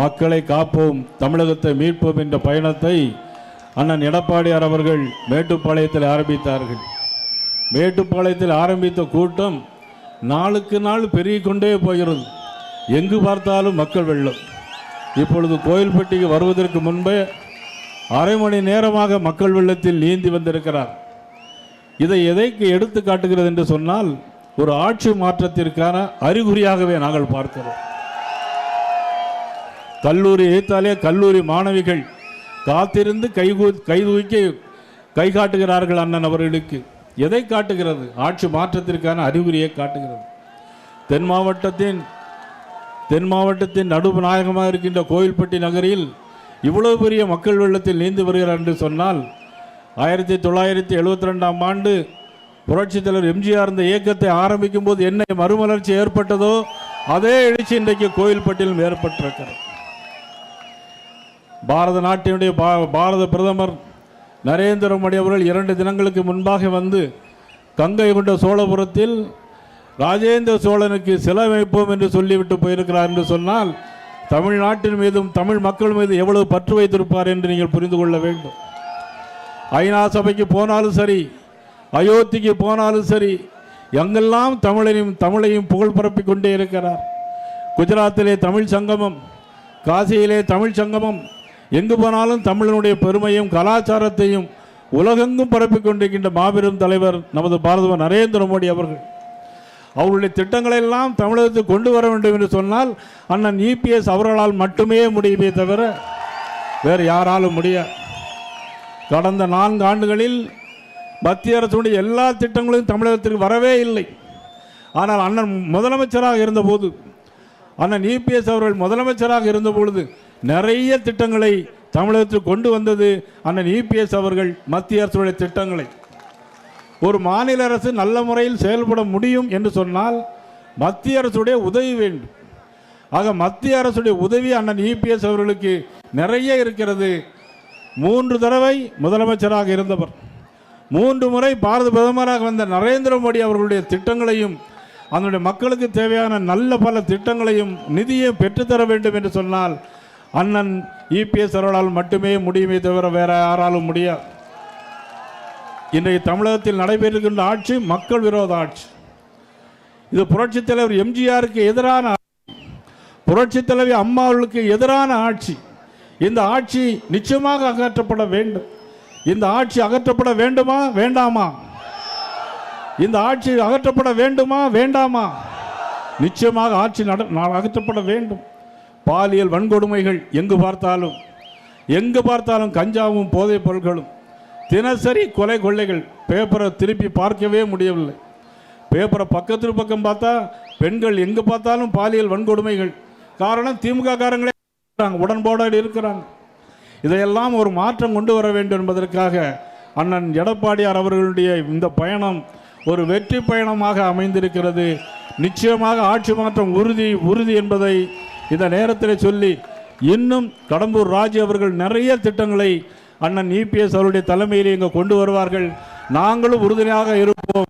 மக்களை காப்போம் தமிழகத்தை மீட்போம் என்ற பயணத்தை அண்ணன் எடப்பாடியார் அவர்கள் மேட்டுப்பாளையத்தில் ஆரம்பித்தார்கள். மேட்டுப்பாளையத்தில் ஆரம்பித்த கூட்டம் நாளுக்கு நாள் பெருகி கொண்டே போகிறது. எங்கு பார்த்தாலும் மக்கள் வெள்ளம். இப்பொழுது கோயில்பட்டிக்கு வருவதற்கு முன்பே அரை மணி நேரமாக மக்கள் வெள்ளத்தில் நீந்தி வந்திருக்கிறார். இதை எதைக்கு எடுத்து காட்டுகிறது என்று சொன்னால் ஒரு ஆட்சி மாற்றத்திற்கான அறிகுறியாகவே நாங்கள் பார்க்கிறோம். கல்லூரி எழுத்தாலே கல்லூரி மாணவிகள் காத்திருந்து கை தூக்கி கை காட்டுகிறார்கள் அண்ணன் அவர்களுக்கு. எதை காட்டுகிறது? ஆட்சி மாற்றத்திற்கான அறிகுறியை காட்டுகிறது. தென் மாவட்டத்தின் தென் மாவட்டத்தின் நடுவு நாயகமாக இருக்கின்ற கோயில்பட்டி நகரில் இவ்வளவு பெரிய மக்கள் வெள்ளத்தில் நீந்து வருகிறார் என்று சொன்னால் ஆயிரத்தி தொள்ளாயிரத்தி எழுபத்தி ரெண்டாம் ஆண்டு புரட்சித் தலைவர் எம்ஜிஆர் இந்த இயக்கத்தை ஆரம்பிக்கும் போது என்ன மறுமலர்ச்சி ஏற்பட்டதோ அதே எழுச்சி இன்றைக்கு கோயில்பட்டியிலும் ஏற்பட்டிருக்கிறது. பாரத நாட்டினுடைய பா- பாரத பிரதமர் நரேந்திர மோடி அவர்கள் இரண்டு தினங்களுக்கு முன்பாக வந்து கங்கை கொண்ட சோழபுரத்தில் ராஜேந்திர சோழனுக்கு சிலை வைப்போம் என்று சொல்லிவிட்டு போயிருக்கிறார் என்று சொன்னால் தமிழ்நாட்டின் மீதும் தமிழ் மக்கள் மீது எவ்வளவு பற்று வைத்திருப்பார் என்று நீங்கள் புரிந்து கொள்ள வேண்டும். ஐநா சபைக்கு போனாலும் சரி அயோத்திக்கு போனாலும் சரி எங்கெல்லாம் தமிழனையும் தமிழையும் புகழ் பரப்பிக் கொண்டே இருக்கிறார். குஜராத்திலே தமிழ் சங்கமம் காசியிலே தமிழ் சங்கமம் எங்கு போனாலும் தமிழனுடைய பெருமையும் கலாச்சாரத்தையும் உலகெங்கும் பரப்பிக் கொண்டிருக்கின்ற மாபெரும் தலைவர் நமது பாரத நரேந்திர மோடி அவர்கள். அவருடைய திட்டங்களை எல்லாம் தமிழகத்துக்கு கொண்டு வர வேண்டும் என்று சொன்னால் அண்ணன் இபிஎஸ் அவர்களால் மட்டுமே முடியுமே தவிர வேறு யாராலும் முடியாது கடந்த நான்கு ஆண்டுகளில் மத்திய அரசுடைய எல்லா திட்டங்களும் தமிழகத்திற்கு வரவே இல்லை. ஆனால் அண்ணன் முதலமைச்சராக இருந்தபோது அண்ணன் இபிஎஸ் அவர்கள் முதலமைச்சராக இருந்த பொழுது நிறைய திட்டங்களை தமிழகத்தில் கொண்டு வந்தது அண்ணன் இபிஎஸ் அவர்கள் மத்திய அரசுடைய திட்டங்களை. ஒரு மாநில அரசு நல்ல முறையில் செயல்பட முடியும் என்று சொன்னால் மத்திய அரசுடைய உதவி வேண்டும். ஆக மத்திய அரசுடைய உதவி அண்ணன் இபிஎஸ் அவர்களுக்கு நிறைய இருக்கிறது. மூன்று தடவை முதலமைச்சராக இருந்தவர். மூன்று முறை பாரத பிரதமராக வந்த நரேந்திர மோடி அவர்களுடைய திட்டங்களையும் அதனுடைய மக்களுக்கு தேவையான நல்ல பல திட்டங்களையும் நிதியை பெற்றுத்தர வேண்டும் என்று சொன்னால் அண்ணன் இபிஎஸ் அவர்களால் மட்டுமே முடியுமே தவிர வேற யாராலும் முடியாது இன்றைக்கு தமிழகத்தில் நடைபெறுகின்ற ஆட்சி மக்கள் விரோத ஆட்சி. இது புரட்சித் தலைவர் எம்ஜிஆருக்கு எதிரான புரட்சித் தலைவி அம்மா எதிரான ஆட்சி. இந்த ஆட்சி நிச்சயமாக அகற்றப்பட வேண்டும். இந்த ஆட்சி அகற்றப்பட வேண்டுமா வேண்டாமா? இந்த ஆட்சி அகற்றப்பட வேண்டுமா வேண்டாமா? நிச்சயமாக ஆட்சி நட- நா- அகற்றப்பட வேண்டும். பாலியல் வன்கொடுமைகள் எங்கு பார்த்தாலும் எங்கு பார்த்தாலும் கஞ்சாவும் போதைப் பொருட்களும் தினசரி கொலை கொள்ளைகள் பேப்பரை திருப்பி பார்க்கவே முடியவில்லை. பேப்பரை பக்கத்து பக்கம் பார்த்தா பெண்கள் எங்கு பார்த்தாலும் பாலியல் வன்கொடுமைகள். காரணம் திமுக காரங்களே இருக்கிறாங்க, உடன்பாடோடு இருக்கிறாங்க. இதையெல்லாம் ஒரு மாற்றம் கொண்டு வர வேண்டும் என்பதற்காக அண்ணன் எடப்பாடியார் அவர்களுடைய இந்த பயணம் ஒரு வெற்றி பயணமாக அமைந்திருக்கிறது. நிச்சயமாக ஆட்சி மாற்றம் உறுதி உறுதி என்பதை இந்த நேரத்தில் சொல்லி இன்னும் கடம்பூர் ராஜு அவர்கள் நிறைய திட்டங்களை அண்ணன் இபிஎஸ் அவருடைய தலைமையில் இங்கே கொண்டு வருவார்கள். நாங்களும் உறுதுணையாக இருப்போம்.